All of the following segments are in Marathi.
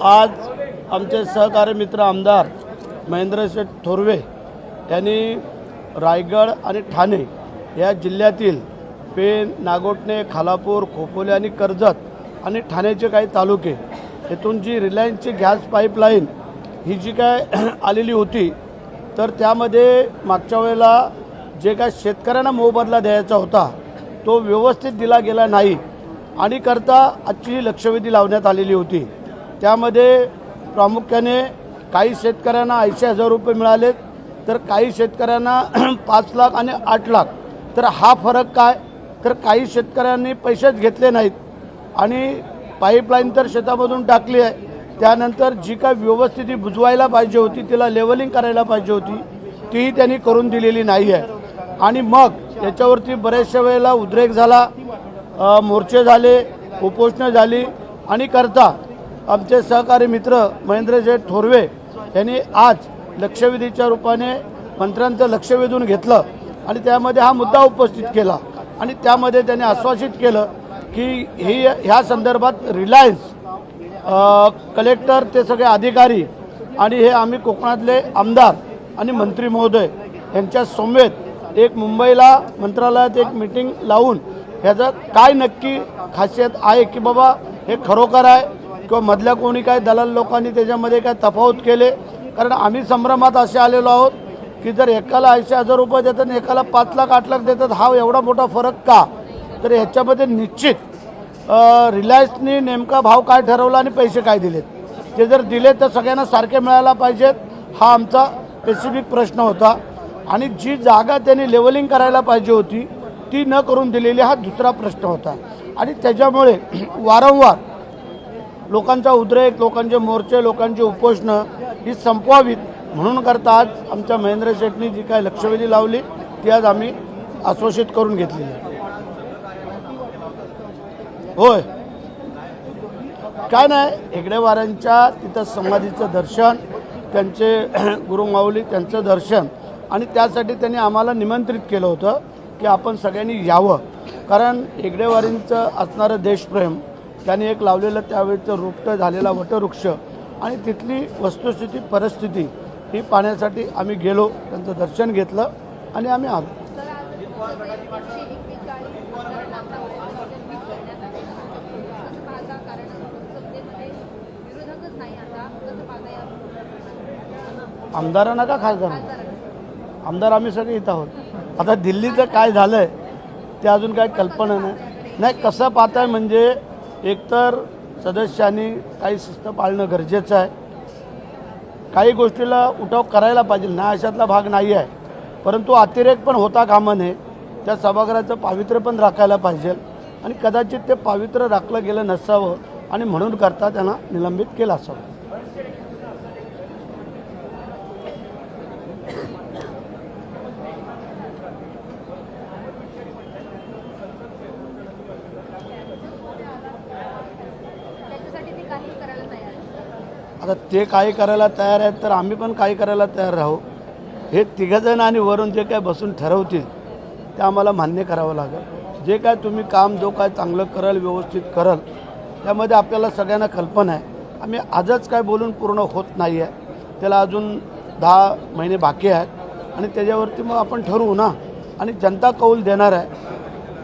आज आमचे सहकार्य मित्र आमदार महेंद्रशेठ थोरवे यांनी रायगड आणि ठाणे या जिल्ह्यातील पेन नागोटणे खालापूर खोपोली आणि कर्जत आणि ठाण्याचे काही तालुके येथून जी रिलायन्सची गॅस पाईपलाईन ही जी काय आलेली होती तर त्यामध्ये मागच्या वेळेला जे काय शेतकऱ्यांना मोबदला द्यायचा होता तो व्यवस्थित दिला गेला नाही आणि करता आजची लक्षवेधी लावण्यात आलेली होती. त्यामध्ये प्रामुख्याने काही शेतकऱ्यांना ऐंशी हजार रुपये मिळालेत. तर काही शेतकऱ्यांना पाच लाख आणि आठ लाख. तर हा फरक काय? तर काही शेतकऱ्यांनी पैसेच घेतले नाहीत. आणि पाईपलाईन तर शेतामधून टाकली आहे. त्यानंतर जी काय व्यवस्थित बुजवायला पाहिजे होती तिला लेवलिंग करायला पाहिजे होती तीही त्यांनी करून दिलेली नाही आहे आणि मग याच्यावरती बऱ्याचशा वेळेला उद्रेक झाला मोर्चे झाले उपोषणं झाली. आणि करता आमचे सहकारी मित्र महेंद्रशेठ थोरवे यांनी आज लक्षवेधीच्या रूपाने मंत्र्यांचं लक्ष वेधून घेतलं आणि त्यामध्ये हा मुद्दा उपस्थित केला. आणि त्यामध्ये त्यांनी आश्वासित केलं की ही ह्या संदर्भात रिलायन्स कलेक्टर ते सगळे अधिकारी आणि हे आम्ही कोकणातले आमदार आणि मंत्री महोदय यांच्या समवेत एक मुंबईला मंत्रालयात एक मिटिंग लावून ह्याचं काय नक्की खासियत आहे की बाबा हे खरोखर आहे? किंवा मधल्या कोणी काय दलाल लोकांनी त्याच्यामध्ये काय तफावत केले? कारण आम्ही संभ्रमात असे आलेलो आहोत की जर एकाला ऐंशी हजार रुपये देतात आणि एकाला पाच लाख आठ लाख देतात हा एवढा मोठा फरक का? तर ह्याच्यामध्ये निश्चित रिलायन्सनी नेमका भाव काय ठरवला आणि पैसे काय दिलेत? ते जर दिले तर सगळ्यांना सारखे मिळायला पाहिजेत हा आमचा स्पेसिफिक प्रश्न होता. आणि जी जागा त्यांनी लेवलिंग करायला पाहिजे होती ती न करून दिलेली हा दुसरा प्रश्न होता. आणि त्याच्यामुळे वारंवार लोकांचा उद्रेक लोकांचे मोर्चे लोकांची उपोषणं ही संपवावीत म्हणून करता आज आमच्या महेंद्र शेटनी जी काय लक्षवेधी लावली ती आज आम्ही आश्वासित करून घेतलेली होय. काय नाही हेगडेवारांच्या तिथं समाधीचं दर्शन त्यांचे गुरुमाऊली त्यांचं दर्शन आणि त्यासाठी त्यांनी आम्हाला निमंत्रित केलं होतं की आपण सगळ्यांनी यावं. कारण हेगडेवारींचं असणारं देशप्रेम त्यांनी एक लावलेलं त्यावेळेचं रोपटं झालेला वटवृक्ष आणि तिथली वस्तुस्थिती परिस्थिती ही पाहण्यासाठी आम्ही गेलो त्यांचं दर्शन घेतलं आणि आम्ही आलो. आमदारांना का खासदार खासदारांना? आमदार आम्ही सगळे इथं आहोत. आता दिल्लीचं काय झालं आहे ते अजून काय कल्पना नाही. नाही कसं पाहताय म्हणजे एकतर सदस्यांनी काही शिस्त पाळणं गरजेचं आहे. काही गोष्टीला उठाव करायला पाहिजे ना अशातला भाग नाही आहे. परंतु अतिरेक पण होता कामा नये त्या सभागृहाचं पावित्र्य पण राखायला पाहिजे आणि कदाचित ते पावित्र्य राखलं गेलं नसावं आणि म्हणून करता त्यांना निलंबित केलं असावं त्याच्यासाठी ते काही करायला तयार आहे आता ते काही करायला तयार आहेत तर आम्ही पण काही करायला तयार राहू. हे तिघंजण आणि वरून जे काय बसून ठरवतील ते आम्हाला मान्य करावं लागेल. जे काय तुम्ही काम जो काय चांगलं कराल व्यवस्थित कराल त्यामध्ये आपल्याला सगळ्यांना कल्पना आहे. आम्ही आजच काय बोलून पूर्ण होत नाही आहे त्याला अजून दहा महिने बाकी आहेत आणि त्याच्यावरती मग आपण ठरवू ना. आणि जनता कौल देणार आहे.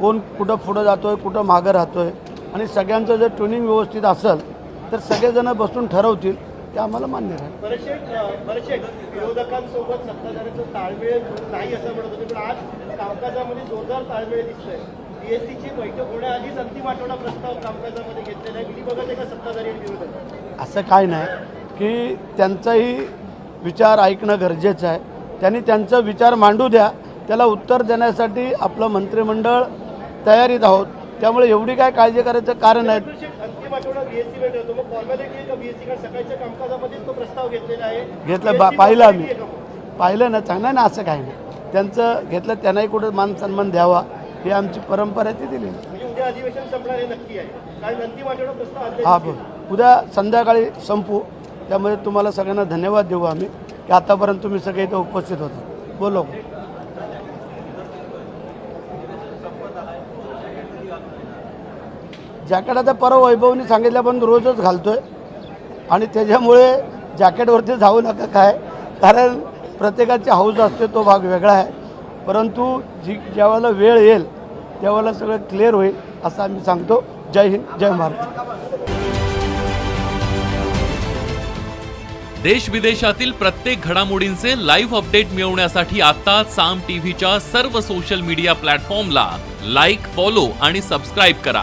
कोण कुठं पुढं जातो आहे कुठं मागं राहतो आहे आणि सगळ्यांचं जर ट्युनिंग व्यवस्थित असेल तर सगळेजणं बसून ठरवतील ते आम्हाला मान्य बरेचसे विरोधकांसोबत सत्ताधाऱ्यांचं ताळमेळ नाही असं म्हणत होते पण आज कामकाजामध्ये जोरदार ताळमेळ दिसतोय. बीएससीची बैठक होण्याआधीच अंतिम आठवडा प्रस्ताव कामकाजामध्ये घेतलेला आहे. किती बघत आहे का सत्ताधारी आणि विरोधक? असं काय नाही की त्यांचाही विचार ऐकणं गरजेचं आहे. त्यांनी त्यांचा विचार मांडू द्या त्याला उत्तर देण्यासाठी आपलं मंत्रिमंडळ तयारीत आहोत. त्यामुळे एवढी काय काळजी करायचं कारण आहे? घेतलं. पाहिलं आम्ही. पाहिलं ना चांगलं ना असं काय नाही. त्यांचं घेतलं त्यांनाही कुठं मान सन्मान द्यावा ही आमची परंपरा आहे ती दिली म्हणजे हे बरं. उद्या संध्याकाळी संपू. त्यामध्ये तुम्हाला सगळ्यांना धन्यवाद देऊ आम्ही की आतापर्यंत तुम्ही सगळे इथं उपस्थित होता. बोलो जॅकेट आता परवा वैभवनी सांगितल्यापर्यंत रोजच घालतोय. आणि त्याच्यामुळे जॅकेटवरती जाऊ नका काय कारण प्रत्येकाची हाऊस असते तो भाग वेगळा आहे. परंतु जी ज्यावेळेला वेळ येईल त्यावेळेला सगळं क्लिअर होईल असं आम्ही सांगतो. जय हिंद जय महाराष्ट्र देश विदेशातील प्रत्येक घडामोडींचे लाईव्ह अपडेट मिळवण्यासाठी आता साम टीव्हीच्या सर्व सोशल मीडिया प्लॅटफॉर्मला लाईक फॉलो आणि सबस्क्राईब करा.